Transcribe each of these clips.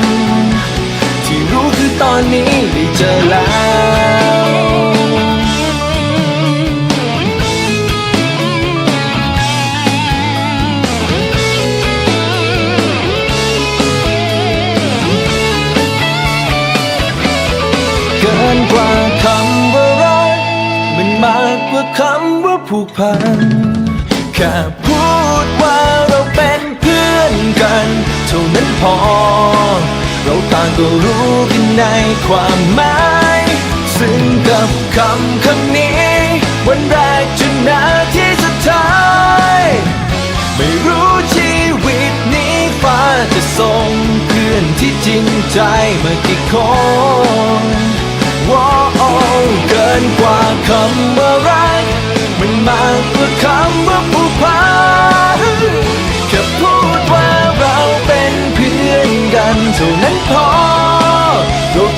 คื อนนี้ได้เจอแล้วเกินกว่าคำว่ารักมันมากกว่าคำว่าผูกพันแค่พูดว่าเราเป็นเพื่อนกัน เท่านั้นพอ เราต่างก็รู้กันในความหมาย ซึ่งกับคำคำนี้ วันแรกจนนาทีสุดท้าย ไม่รู้ชีวิตนี้ฟ้าจะส่งเพื่อนที่จริงใจมากี่คนว้าวเกินกว่าคำว่ารักมันมากกว่าคำว่า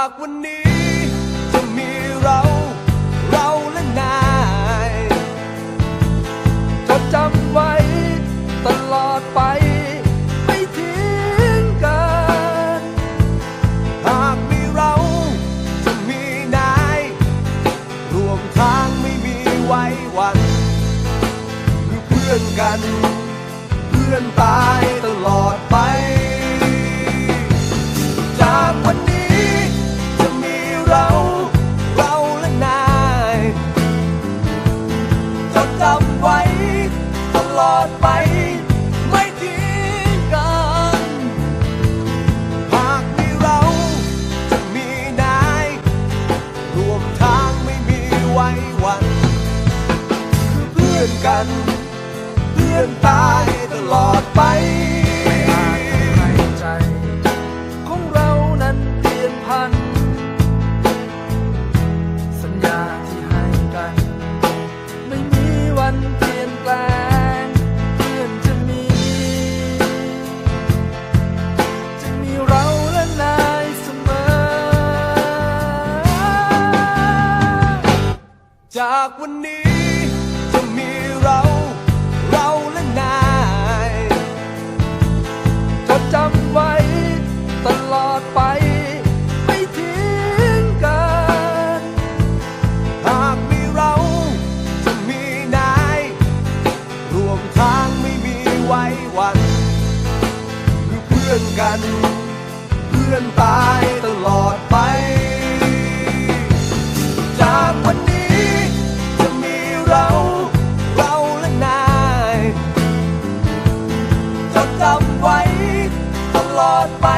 ากวันนี้ can ายวัน คือเพื่อนกัน เพื่อนตายตลอดไป จากวันนี้จะมีเราเราและนายจะจำไว้ตลอดไป